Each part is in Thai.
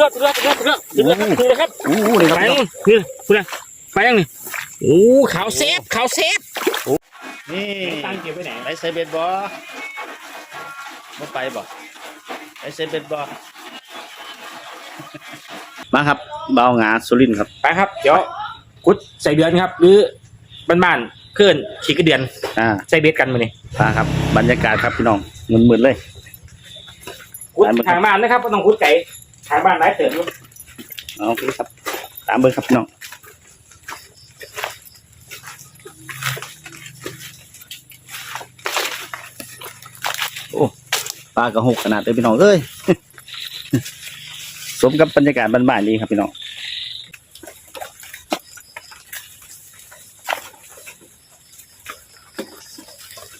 เลือดเลือดเลือดเลือดเลือดเลือดครับโอ้โหนี่ครับไปพี่น้ยัองงคือคือไปยังนี่โอ้ขาวเซฟขาวเซฟนี่ตังเก็บไว้ไหนไปใส่เบ็ดบ่บ่ไปบ่ไปใส่เบ็ดบ่มาครับเบาหงาสุรินทร์ครับไปครับ เดี๋ยวกุดใส่เดือนครับ หรือบ้านๆเคลื่อนขี่กระเดือนอ่าใส่เบสกันมาเนี่ยมาครับ บรรยากาศครับพี่น้องมึนๆเลยกุดไปหมดครับทางบ้านนะครับก็ต้องกุดไก่ ทายบ้านไร้เติมอยู่เอาโอครับ ตามเบอร์ครับพี่น้องโอ้ปลากระหกขนาดเลยพี่น้องเอ้ยสมกับบรรยากาศบ้านๆนี้ครับพี่น้อง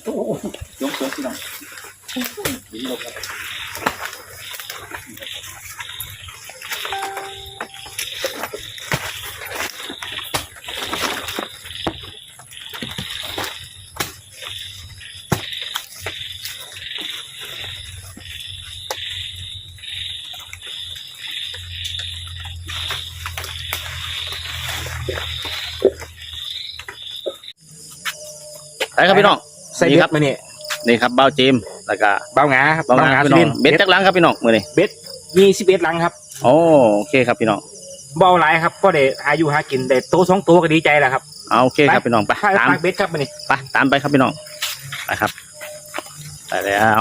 โอ้ยกเสือพี่น้องดีลงครับไปครับพี่น้อง ใส่เบนี่คสรับมาเนี่ยนี่ครับเบ้าเจมส์แล้วก็เบาหงาครับเบ้าหงาพี่น้สุองรินทร์เบ็ดจักหลังครับพี่น้องมือนี่เบสมีสิบเอ็ดหลังครับโอ้โอเคครับพี่น้องเบาหลายครับก็ได้อายุหากินแต่โตวสองตัวก็ดีใจแล้วครับเอาโอเคครับพี่น้องไปถ้าตามปากเบสครับมาเนี่ยไปตามไปครับพี่น้องไปครับไปแล้ว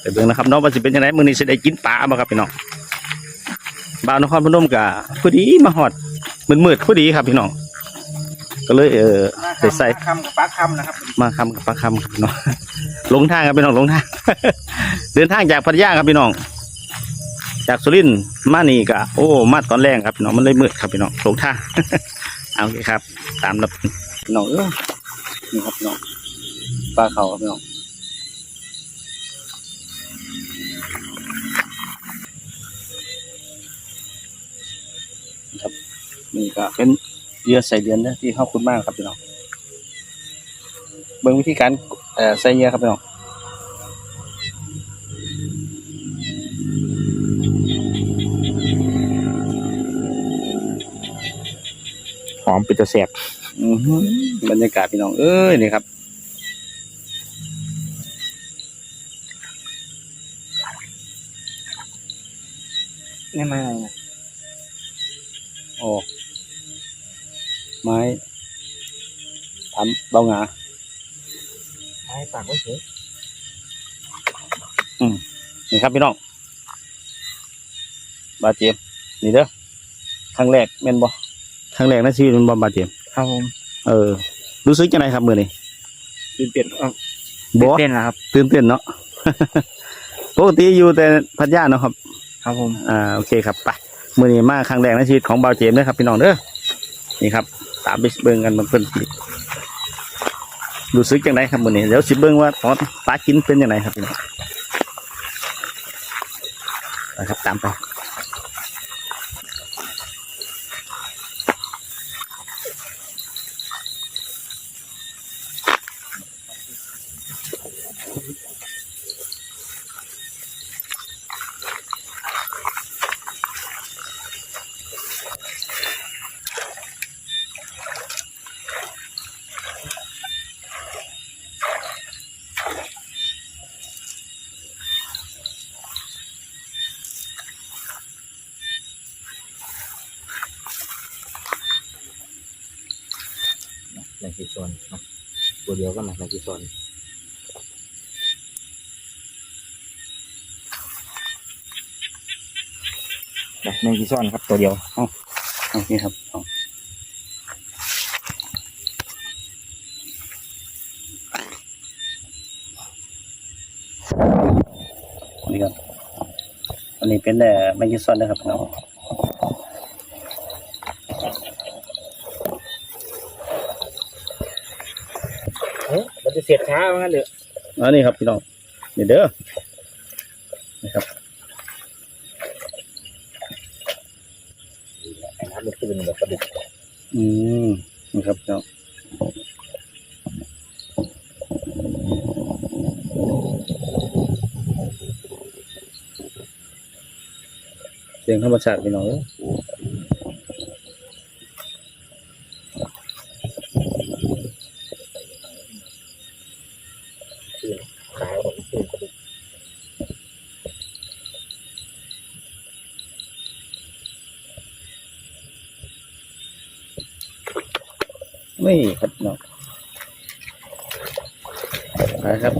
ไปเบิ่งนะครับน้องว่าสิเป็นยังไงมื้อนี้สิได้กินปลาบ่ครับพี่น้องบ่าวนครพนมก็พอดีมาฮอดมืดๆพอดีครับพี่น้อง ก็เลยเออได้ใส่คำกับปากคำนะครับมาคำกับปลาคำครับพี่น้องหลงทางครับพี่น้องหลงทาง เดินทางจากพัทยาครับพี่น้อง จากสุรินทร์มานี่ก็โอ้มาตอนแรกครับพี่น้องมันเลยมืดครับพี่น้องหลงทางเอาโอเคครับ ตามรับพี่น้องเออนี่ครับพี่น้องปลาเขาครับพี่น้องครับนี่ก็เป็น เยื่อใส่เดือนนะที่เข้าคุณมากครับพี่น้องเบิ่งวิธีการเอ่อใส่เหยื่อครับพี่น้องหอมเป็นตัวแสบอื้อหือบรรยากาศพี่น้อง เอ้ยนี่ครับนี่มาโอ้ไม้ทำเบาหงาไอ้ปากไว้เฉยนี่ครับพี่น้องบาดเจ็บนี่เด้อครั้งแรกแม่นบ่ครั้งแรกในะชีวิตแมันบ่บาดเจ็บครับผมเออ รู้สึกยังไงครับมื้อนี้ตื่นเต้นอะบ่ตื่นเต้นนะครับ ตื่นเต้นเนาะ ปกติอยู่แต่พัทยาเนาะครับ ครับผม อ่าโอเคครับไปมือนี้มาครั้งแรกในชีวิตของบ่าวเจมส์นะครับพี่น้องเด้อนี่ครับ ตามไปเบิ่งกันมันเพิ่นสิรู้สึกจังไงครับมือนี้เดี๋ยวสิเบิ่งว่าตอนปลากินเป็นยังไงครับพี่น้องนะครับตามไป แมงกีซอนเนาะตัวเดียวก็มาแมงกีซอนนะแมงกีซอนครับตัวเดียวโอเคครับเอานนี้ครับอันนี้เป็นแต่แมงกิซอนนะครับพี่น้องเอ๊ะ จะเสียดช้าว่างั้นเลยอันนี้ครับพี่น้องนี่เด้อนี่ครับน้ำมันขึ้นแบบกระดิกอืมนี่ครับพี่น้องแสสียงธรรมชาติพี่น้องเอ้ย ขาวของตื่นกระดูก ไม่ครับพี่น้องไปครับ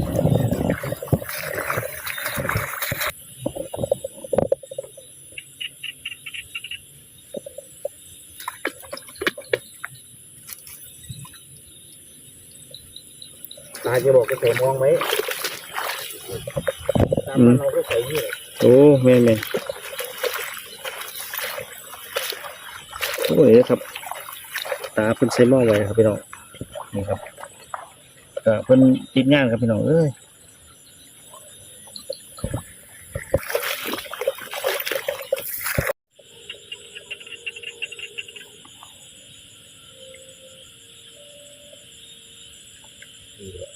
ตาจะบอกก็ใส่มองไว้ตามนั้นเราก็ใส่นี่แหละโอ้แม่นแม่นโอ้ยครับ ตาเพิ่นใส่หม้อไว้ครับพี่น้องนี่ครับก็เพิ่นติดงานครับพี่น้องเอ้ย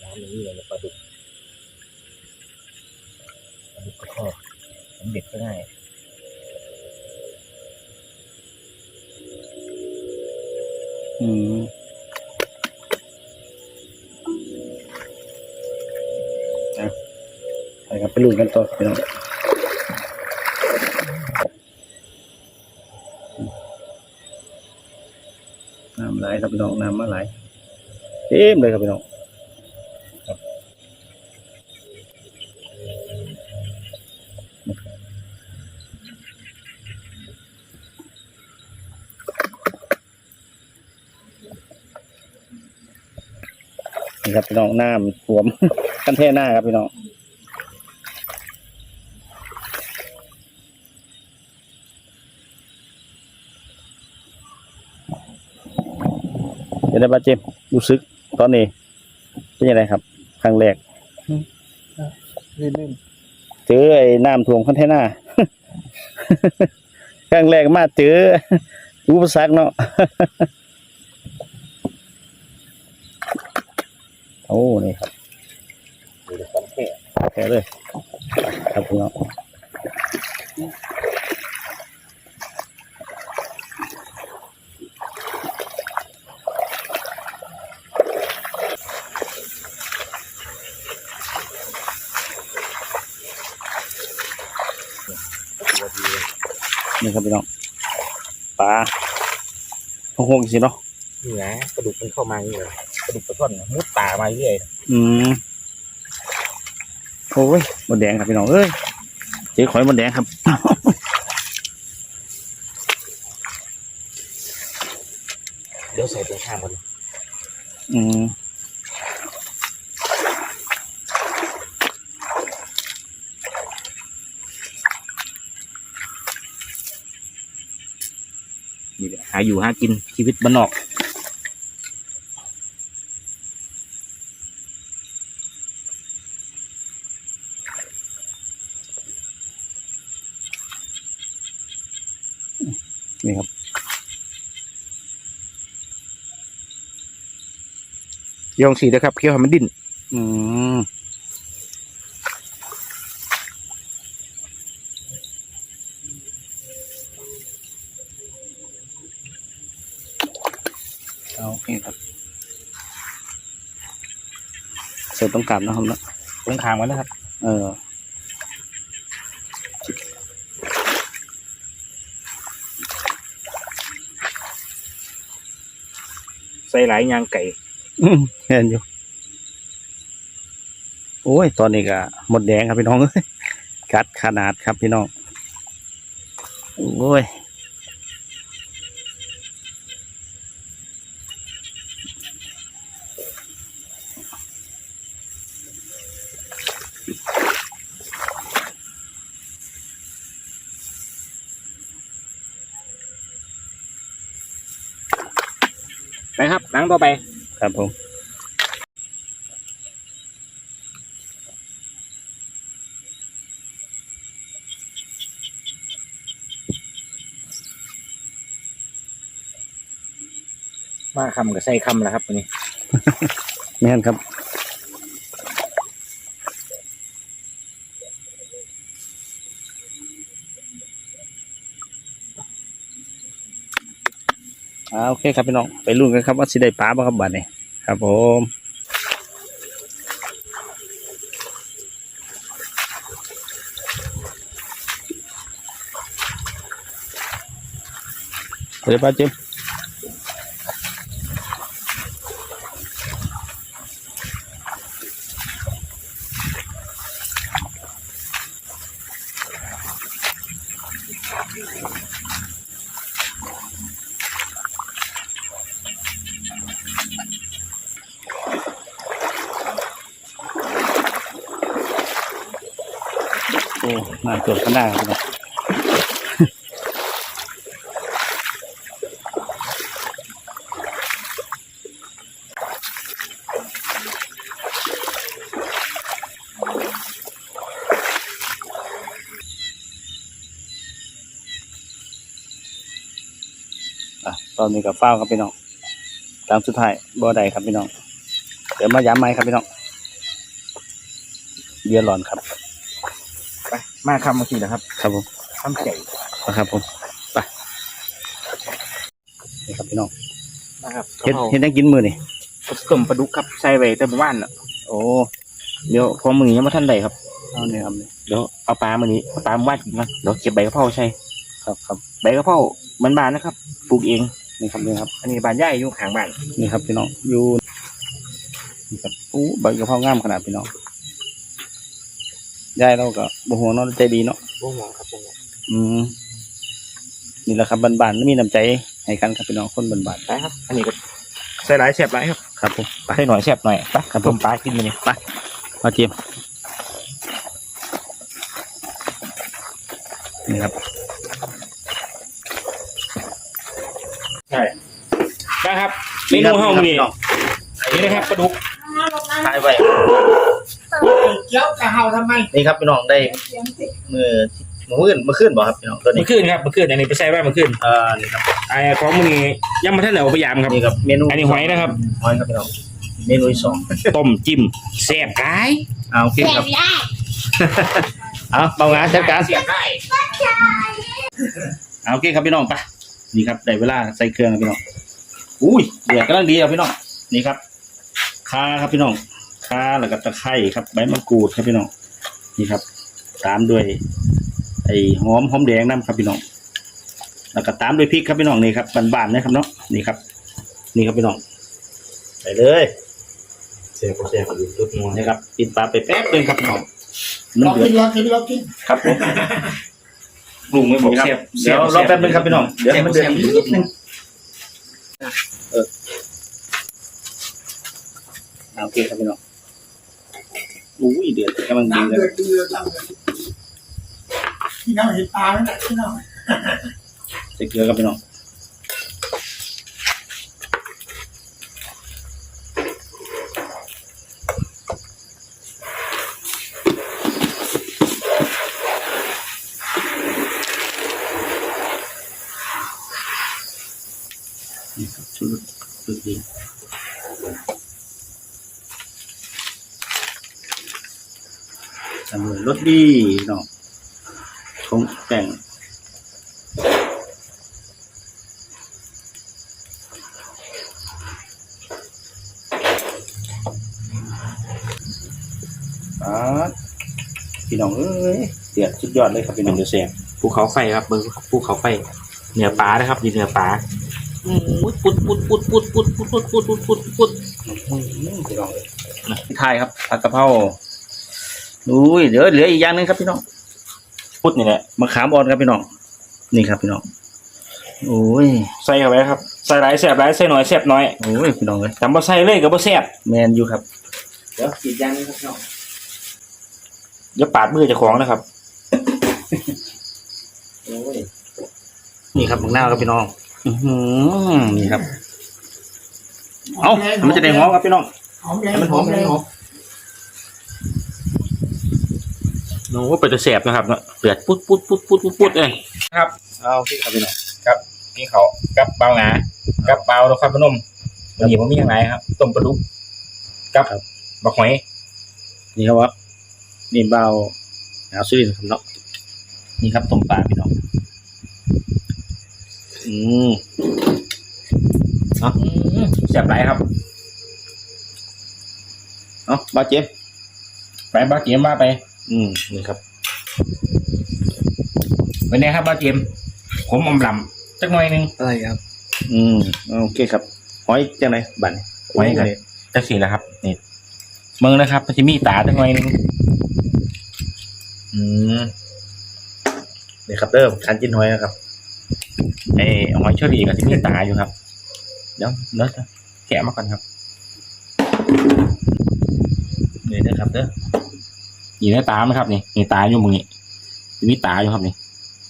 น้ำนี้เลยปลาดุกปลาดุกก็ชอบสำเร็จก็ได้ อืมอะไปครับไปลุยกันต่อพี่น้องน้ำไหลครับพี่น้องน้ำมาไหลเต็มเลยครับพี่น้อง นี่ครับพี่น้องน้ำท่วมกันแท่หน้าครับพี่น้องเป็นไงบ้างเจมส์รู้สึกตอนนี้เป็นยังไงครับ ครั้งแรกลื่นเจอไอ้น้ำท่วมคอนเทนเนอร์ครั้งแรกมาเจออุปสรรคเนาะ โอ้นี่ครับๆดูแต่ของแค่เลยครับพี่น้องนี่ครับพี่น้องปลาพงๆสิเนาะนี่นะปลาดุกมันเข้ามาอย่างนี้เลย ดุกปลาช่อนน่ะมุดป่ามาเรื่อยอืมโอ้ยหมดแดงครับพี่น้องเอ้ยเจ๊ขอยหมดแดงครับเดี๋ยวใส่ตรงข้ามกันอืมนี่แหละหาอยู่หากินชีวิตบ้านนอก นี่ครับ ยองสีนะครับ เคี้ยวให้มันดิ้น อืมเอาโอเคครับเสร็จต้องกลับนะครับเนอะตรงข้ามกันนะครับ เออ หลายยางไก่อืมเห็นอยู่ โอ้ย ตอนนี้ก็หมดแดงครับพี่น้องกัดขนาดครับพี่น้อง โอ้ย ต่อไป ครับผมมาคำกับใส่คำแล้วครับตัวนี้ แม่นครับ อ่าโอเคครับพี่น้องไปลุ้นกันครับว่าสิได้ปลาบ้างครับบัดนี้ครับผมเดี๋ยวป้าเจม อ้น่าเกิดขนาดครับพี่น้องอะตอนนี้กับฟ้าวครับพี่น้องตามสุดท้ายบ่อใดครับพี่น้อง เดี๋ยวมาย้ำไหมครับพี่น้องเบียร์หลอนครับ มาคำเมื่อกี้นะครับครับผมคำใหญ่นะครับผมไปนี่ครับพี่น้องนะครับเห็ดเห็ดได้กินมือนี่ต้มปลาดุกครับใส่ไว้แต่เมื่อวานน่ะโอ้เดี๋ยวพอมือนี้ยังไม่ทันได้ครับเอาเนี่ยครับนี่เดี๋ยวเอาปลามานี้เอาปลามาว่านกินกันเดี๋ยวเก็บใบกะเพราใช่ครับครับใบกะเพรามันบานนะครับปลูกเองนี่ครับนี่ครับ อันนี้บานใหญ่อยู่ข้างบ้านนี่ครับพี่น้องอยู่นี่ครับอู้ใบกะเพรางามขนาดพี่น้อง ยายเราก็บ่ห่วงเนาะใจดีเนาะบ่มองครับบ่มองอืมนี่แหละครับบ้านๆมีน้ำใจให้กันครับพี่น้องคนบ้านไปครับ อันนี้ก็ใส่หลายแซ่บหลายครับๆครับผมไปใส่หน่อยแซ่บหน่อยไปครับผมต้มปลากินมาเนี่ยมาเจียมนี่ครับใช่นะครับเมนูห้องนี้นี่นะครับปลาดุก ถ่ายไว้เกี้ยวกะเฮาทำไมนี่ครับพี่น้องได้มือมือขึ้นมือขึ้นบ่ครับพี่น้องตัวนี้เมื่อคืนครับเมื่อคืนอันนี้ไปใส่ไว้เมื่อคืนเอ่อนี่ครับไอ้ของมือนี้ยังมาท่านเหนเอาพยายามครับนี่ครับเมนูอันนี้หอยนะครับหอยครับพี่น้องเมนูที่สองต้มจิ้มแซ่บหลายเอาโอเคเสียครับบได้เอาเบางานจัดการเสียบได้เอาโอเคครับพี่น้องไปนี่ครับได้เวลาใส่เครื่องแล้วพี่น้องอุ้ยเดือดกำลังดีครับพี่น้องนี่ครับ ข่าครับพี่น้องข่าแล้วก็ตะไคร้ครับ ใบมะกรูดครับพี่น้องนี่ครับ ตามด้วย ไอ้หอมหอมแดงน้ำครับพี่น้องแล้วก็ตามด้วยพริกครับพี่น้องนี่ครับบานๆนะครับเนาะนี่ครับ นี่ครับพี่น้องใส่เลยเสียบเสียบอยู่ทุกมวนนี่ครับปิดปลาไปแป๊บนึงครับพี่น้องลน้ำองเดือกิดนลองกินลองกินครับผมลุงไม่บอกนี่ครับเสียบเดี๋ยวรอแป๊บนึงครับพี่น้องเดี๋ยวให้มันเดือดนิดนึงเออเอา โอเคครับพี่น้องอุ้ยเดือดกำลังดีน้ำเลเดือยดเดือดน้ำเดือดพี่น้องเห็นปลาไหมพี่น้องใส่เกลือครับพี่น้องนี่ครับชุดชุดดี ทำเลยรสดีเนาะคงแต่งอ่าพี่น้องเอ้ยเดือดสุดยอดเลยครับพี่น้เป็อนงเดือดแซ่บภูเขาไฟครับเบิ้งภูเขาไฟเนื้อปลานะครับนี่เนื้อปลาปุดปุดปุดปุดปุดปุดปุดปุดปุดปุดปุดปุดพี่น้องเลยพี่ทายครับผัดกะเพรา อุ้ยเดี๋ยวเหลืออีกอย่างหนึงครับพี่น้องปุดนี่แหละมะขามอ่อนครับพี่น้องนี่ครับพี่น้องโอ้ยใส่เข้าไปครับใส่หลายแซ่บหลายใส่หน่อยแซ่บน้อยโอ้ยพี่น้องเลยจำบ่ใส่เลยก็บ่แซ่บแมนอยู่ครับเดี๋ยวกินย่างนี้ครับน้องอย่าปาดมือเจ้าของนะครับโอ้ยนี่ครับมังนาวครับพี่น้องอือหือนี่ครับ เอามันจะได้หอมครับพี่น้องหอมแดงให้มันหอมให้มันหอม โอ้เป็นจะแซ่บนะครับเนาะเดือดปุดปุดปุดปุดปุดปุดเลยครับเอาโอเคครับพี่น้องนี่เขากับเบาหนากับเบาเราครับพนมวันนี้ผมมีอย่างไรครับต้มปลาดุกกับบักหอยนี่ครับว่านี่เบาเอาสุรินทร์ครับเนาะนี่ครับต้มปลาพี่น้องอืมสียบไรครับเนาะบาเจ็บไปบ้าเกมว่าไป อืมนี่ครับเป็นไงครับบ้าเกมผมอมลำจักหน่อยหนึงอะไรครับอืมโอเคครับหอยจังไหนบั่นหอยกันจักสีแล้วครับนี่มึงนะครับมันจะมีตาจักหน่อยหนึงอืมนี่ครับเริ่มการกินหอยนะครับไอ้หอยเชอรี่กับที่มีตาอยู่ครับ เดี๋ยวเดี๋ยวแกะมาก่อนครับนี่นะครับเด้อ นี่ได้ตาไหมครับนี่นี่ตาอยู่มึงนี่มีตาอยู่ครับนี่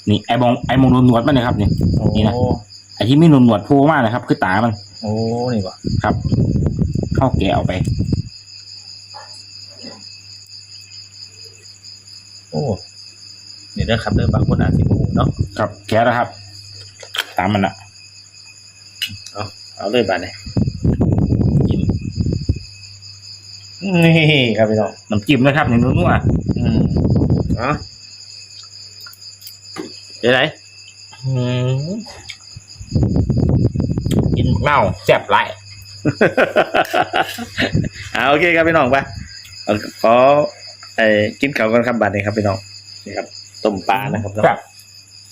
นี่ไอ้บองไอ้มองหนวดๆมันนะครับนี่โอ้นี่นะไอ้ที่ไม่หนวดหนวดๆโผล่มากนะครับ คือตามัน โอ้นี่บ่ครับ เข้าแกะออกไป โอ้นี่เด้อครับเด้อบางคนอาจสิบ่ฮู้เนาะครับแกะแล้วครับ ตามมันละเอาเลยบัดนี้กิน นี่ครับพี่น้องน้ำจิ้มนะครับนี่นัวอืมเอ๋อเดี๋ยวไหนๆอืมกินเน่าแซ่บไรอ่าโอเคครับพี่น้องไปเอาขอไอ้กินข้าวกันครับบัดนี้ครับพี่น้องนี่ครับต้มปลานะครับเนาะครับ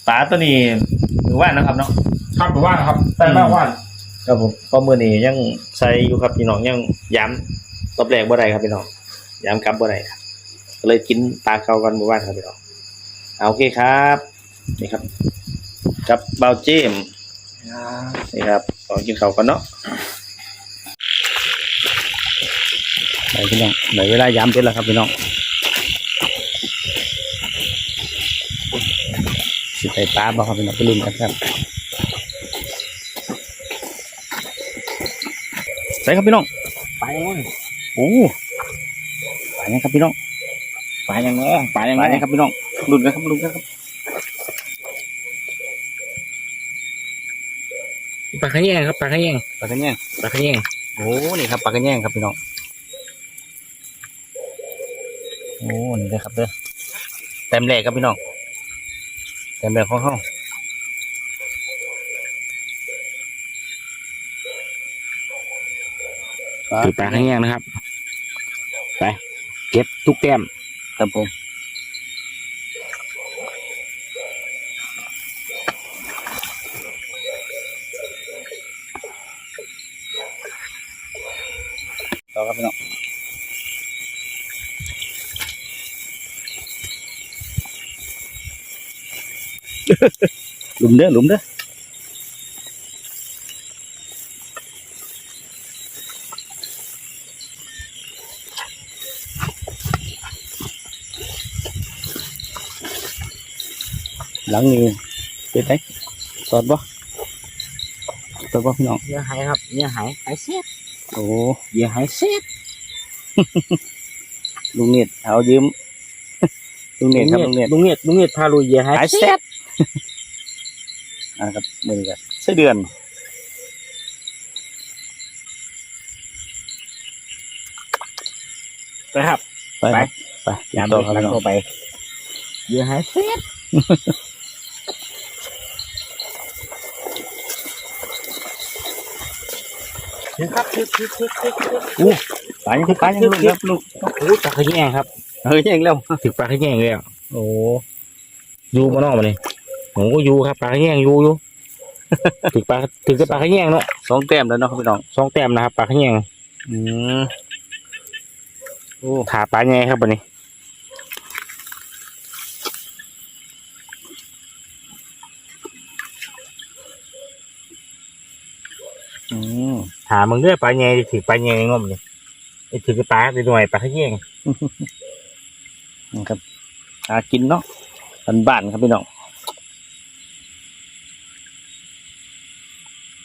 ปลาตัวนี้มือว่านนะครับเนาะครับผมว่านะครับแต่มากว่าครับผมเพราะมือนี้ยังใส่อยู่ครับพี่น้องยังย้ำ รอบแรกบ่ได้ครับพี่น้องย้ำกลับบ่ได้ครับก็เลยกินปลาเก่ากันมือว่านครับพี่น้องเอาโอเคครับนี่ครับกับเบาเจมนี่ครับขอกินข้าวกันเนาะไหนพี่น้องไหนเวลาย้ำเป็นแล้วครับพี่น้องสิไปปลาบ่ครับพี่น้องไปลุ้นกันครับใส่ครับพี่น้องไปเลย โอ้ปลาเนี่ยครับพี่น้องไปยังไงไปยังปไงลาเนี่ยครับพี่น้องลุ้นกันครับลุ้นกันครับปลาขะแยงครับปลาขะแยงปลากระแยงปลาขะแยงโอ้นี่ครับปลากระแยงครับพี่น้องโอ้นี่เลยครับเด้อแต้มแรกครับพี่น้องแต้มแรกของเขาคือปลาขะแยงนะครับ ไป เก็บทุกแก้มครับผมต่อครับพี่น้องหลุมเด้อหลุมเด้อ หลังนี้เป็นไงสอดบ่สอดบ่พี่น้องเยื่อหายครับเยื่อหายหายเสียดโอ้เยื่อหายเสียดลุงเน็ตเอายืมลุงเน็ตครับลุงเน็ตลุงเนียดลุงเนียดพาลุยเยื่อหายหายเสีเซ็ยดตอ่าครับมือกันไส้เดือนไปครับ ไป ไปไปยามต่อครับพี่น้องไปเยื่อหายเสียดถึง ครับถึงถึงถึงถึงถึงไปยังไปยังลูกครับลูกโอ้ยปลาขะแยงครับเฮ้ยยังเร็วถึงปลาขะแยงเลยอะโอ้อยูมานอกมาเลยผมก็อยูครับปลาขะแยงอยูอยู่ถึงปลาถึงจะปลาขะแยงเนาะสองแต้มแล้วเนาะครับพี่น้องสองแต้มนะครับปลาขะแยงอืมโอ้ถาปลาแยงครับวันนี้ ถามมึงเด้อปลาแยงถือปลาแยงงมนี่ไอ้ถือปลาไปหน่วยปลาขะแยงนะครับหากินเนาะบ้านๆครับพี่น้อง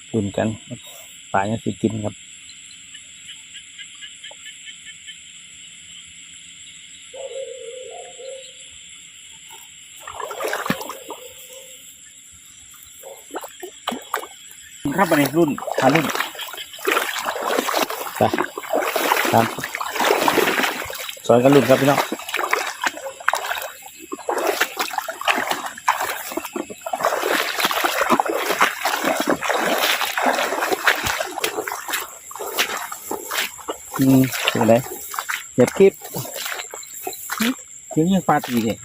คุนกันปลายังสิกินครับ ครับอันนี้รุ่นหารุ่นไปครับสอนกันรุ่นครับพี่น้องอืมเป็นไรเจ็บคลิปเสียงยังปลาตีเนี่ย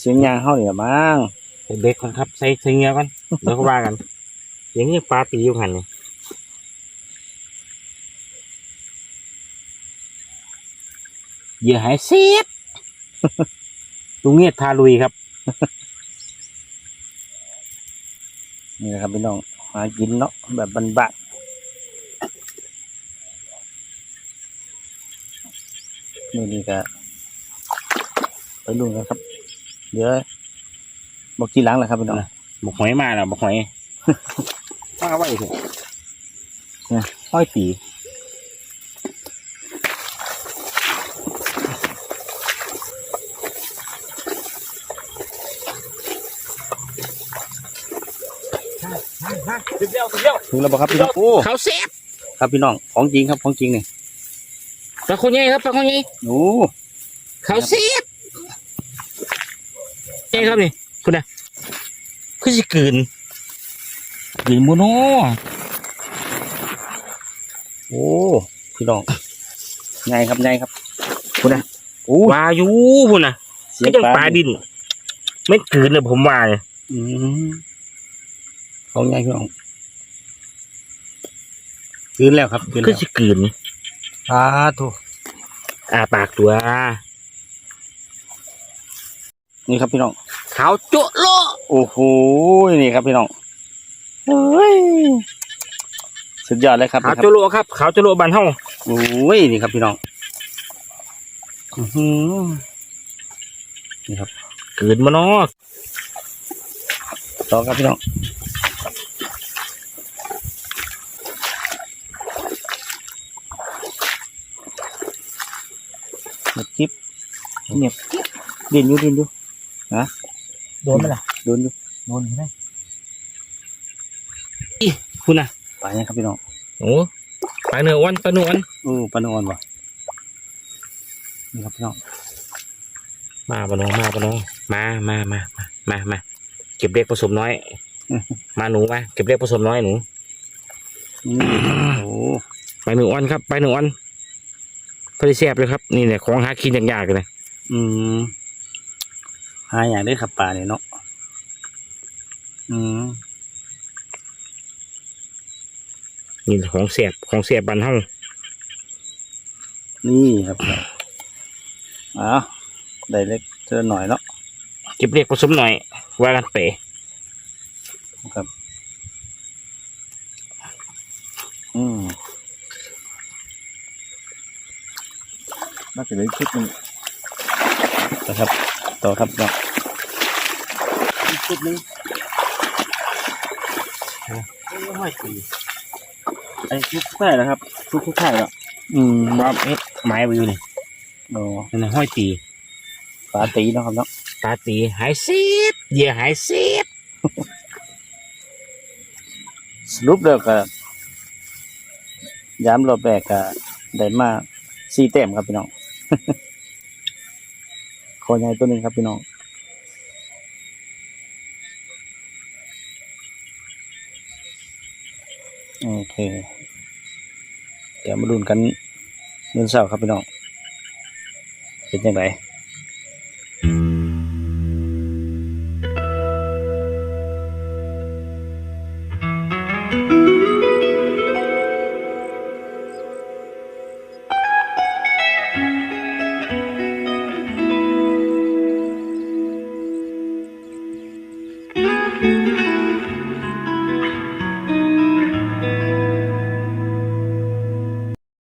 เสียงยางเข้าเนี่ยมั้งใส่เบรกก่อนครับใส่ใส่เงี้ยก่อนเดี๋ยวก็ว่ากันเสี ยงยังปลาตีอยู่หันนี่เหยื่อหายเสียบลุงเงียดพาลุยครับ นี่นะครับพี่น้องหากินเนาะแบบบ้านๆนี่นี่ก็ไปดูกันครับ เดี๋ยวบอกกี่หลังแหละครับพี่น้องบอกหอยมาแล้วบอกหอย ว่าไว้เถอะห้อยปีเดียวเดียวถึงแล้วบอกครับพี่น้องโอ้เขาเสียบครับพี่น้องของจริงครับของจริงนี่ปลาคนใหญ่ครับปลาคนใหญ่โอ้เขาเสียบใช่ครับนี่คุณนะคือสิกืน กืนโมโนโอ้พี่น้องไงครับไงครับคุณนะโอ้วาอยูพุ่นนะเสียไม่งต้องปปลาลาดิน ไม่กืนเลยผมว่าเนี่ยอืมของไงพี่น้องคืนแล้วครับคืนคือแล้วสิกืนสาธุอ่าปากตัวนี่ครับพี่น้องขาวโจะโลโอ้โหนี่ครับพี่น้อง เฮ้ยสุดยอดเลยครับขาวนี่คโจะรับโลครับขาวโจะโลบานเฮาโอ้ยนี่ครับพี่น้องอื้อหือนี่ครับกืนโมโนต่อครับพี่น้องเงียบกิ๊บเงียบกิ๊บเดินอยู่เดินอยู่โดนไหมล่ะโดนอยู่โดนไหมอี คุณนะไปนะครับพี่น้องโอ้ปลาเนื้ออ้วนปลาเนื้ออ้วนโอ้ปานอนว่ะนี่ครับพี่น้องมาปะน้องมาปะน้องมามามามามามาเก็บเล็กผสมน้อย มาหนูมาเก็บเล็กผสมน้อยหนูนี่โอ้ไปหนึ่งวันครับ ไปหนึ่งวันพอดีแซ่บเลยครับ นี่เนี่ยของหากินยากๆเลยอืมหาอย่างได้ขับป่าเนี่ยเนาะอืม นี่ของแซ่บของแซ่บบ้านเฮานี่ครับอ้าวได้เล็กเจอหน่อยเนาะเก็บเล็กผสมหน่อย ว่ากันเป๋ครับ อืมน่าจะได้คลิปหนึงนะครับ ต่อครับเนาะชุดนึงห้อยตี ไอ้ทุกแค่นะครับ ทุกทุกแค่แล้วอืมว่าเอ๊ะไม้ไว้อยู่นี่โอ้นั่นนะห้อยตีปลาตีเนาะครับเนาะตาตีหายซีบเหยื่อหายซีบสรุปแล้วก็ย้ำรอบแรกก็ได้มาสี่แต้มครับพี่น้องคอใหญ่ตัวหนึ่งครับพี่น้องโอเค เดี๋ยวมาดูกันเงินเสาครับพี่น้องเป็นยังไง